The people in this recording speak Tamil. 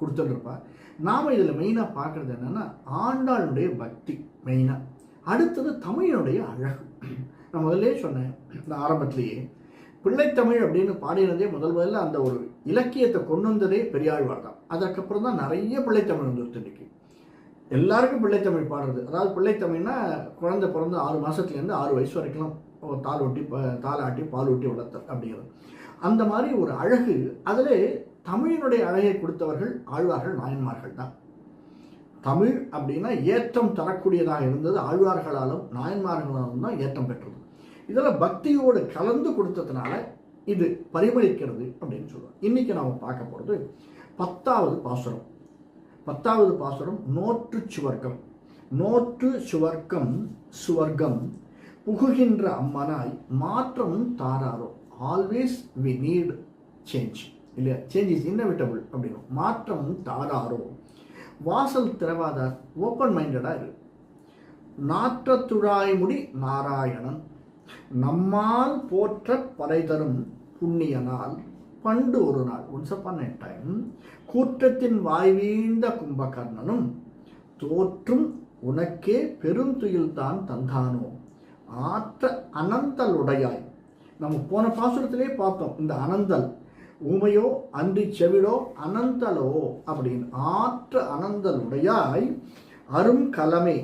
கொடுத்துருப்பா நாம் இதில் மெயினாக பார்க்குறது என்னென்னா ஆண்டாளுடைய பக்தி மெயினாக அடுத்தது தமிழனுடைய அழகு. நான் முதல்லே சொன்னேன் இந்த ஆரம்பத்திலேயே பிள்ளைத்தமிழ் அப்படின்னு பாடினதே முதல் முதல்ல அந்த ஒரு இலக்கியத்தை கொண்டு வந்ததே பெரியாழ்வார் தான். அதற்கப்புறம் தான் நிறைய பிள்ளைத்தமிழ் வந்துருச்சு இன்னைக்கு எல்லாருக்கும் பிள்ளைத்தமிழ் பாடுறது. அதாவது பிள்ளைத்தமிழ்னா குழந்தை பிறந்து ஆறு மாதத்துலேருந்து ஆறு வயசு வரைக்கும் தாள் ஒட்டி தாளாட்டி தாலாட்டி பால் ஊட்டி வளர்த்தல் அப்படிங்கிறது. அந்த மாதிரி ஒரு அழகு. அதில் தமிழினுடைய அழகை கொடுத்தவர்கள் ஆழ்வார்கள் நாயன்மார்கள் தான். தமிழ் அப்படின்னா ஏற்றம் தரக்கூடியதாக இருந்தது ஆழ்வார்களாலும் நாயன்மார்களாலும் தான் ஏற்றம் பெற்றது. இதில் பக்தியோடு கலந்து கொடுத்ததுனால இது பரிமளிக்கிறது அப்படின்னு சொல்லுவோம் இன்றைக்கி நாம் பார்க்க போகிறது பத்தாவது பாசுரம். பத்தாவது பாசுரம் நோற்று சுவர்க்கம். நோற்று சுவர்க்கம் சுவர்க்கம். புகுகின்ற அம்மனாய் மாற்றம் தாராரோ. ஆல்வேஸ் வி நீட் சேஞ்ச் இல்லையா? சேஞ்ச் இஸ் இன்னவிட்டபிள் அப்படின்னு மாற்றமும் தாராரோ வாசல் திறவாதார் ஓப்பன் மைண்டடாக இரு. நாற்றத்துழாய்முடி நாராயணன். நம்மால் போற்ற படை தரும் புண்ணியனால். பண்டு ஒரு நாள் ஒன்ஸ் அப்பான் டைம் கூற்றத்தின் வாய்வீழ்ந்த கும்பகர்ணனும் தோற்றும் உனக்கே பெருந்துயில் தான் தந்தானோ? ஆற்ற அனந்தலுடையாய் நம்ம போன பாசுரத்திலே பார்த்தோம் இந்த அனந்தல். உமையோ அன்றி செவிடோ அனந்தலோ அப்படின்னு ஆற்ற அனந்தலுடையாய் அரும் கலமே